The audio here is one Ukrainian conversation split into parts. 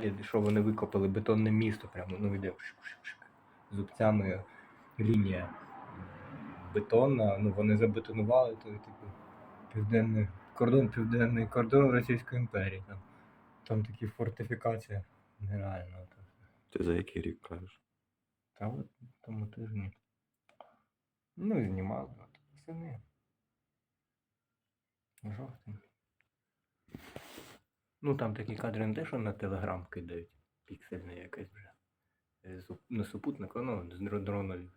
далі, що вони викопали бетонне місто, прямо ну йде зубцями лінія бетонна. Ну вони забетонували той типу південний кордон, південний кордон Російської імперії. Там, там такі фортифікації нереально. Ти за який рік кажеш? Та от тому тижні. Ну і знімали от восени. Жовтень. Ну там такі кадри не те, що на телеграм кидають. Піксельне якесь вже. Е, Не супутник, ну, з дро- дронові.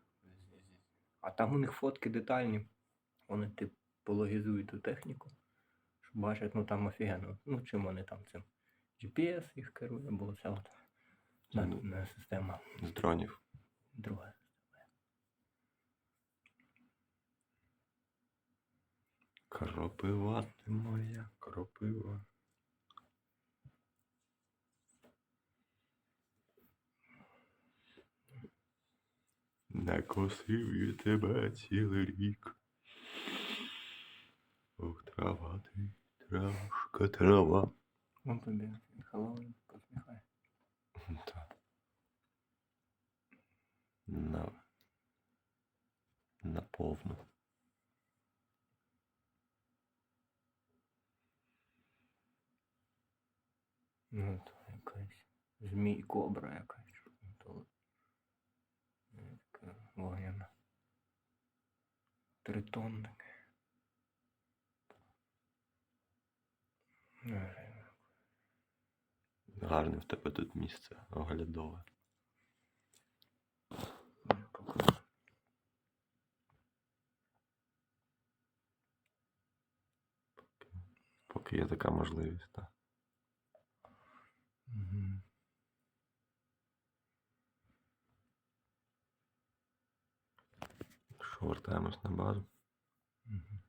А там у них фотки детальні. Вони типу пологізують ту техніку. Щоб бачать, ну там офігенно. Ну чим вони там цим. GPS їх керує, бо ця от на, Ну. система З дронів. друга. Кропива ти моя, кропива. Не косив я тебе цілий рік. Ох, трава ти, травушка, трава. Вон тобі Хеллоуін посміхає. Та. На. Наповну. Ну, то якась змій кобра якась. що там То, ну, така вогняна. Тритонник. Е, Гарне в тебе тут місце оглядове. Поки є така можливість, так. alkoholio vartojimas nuo baro. Mhm.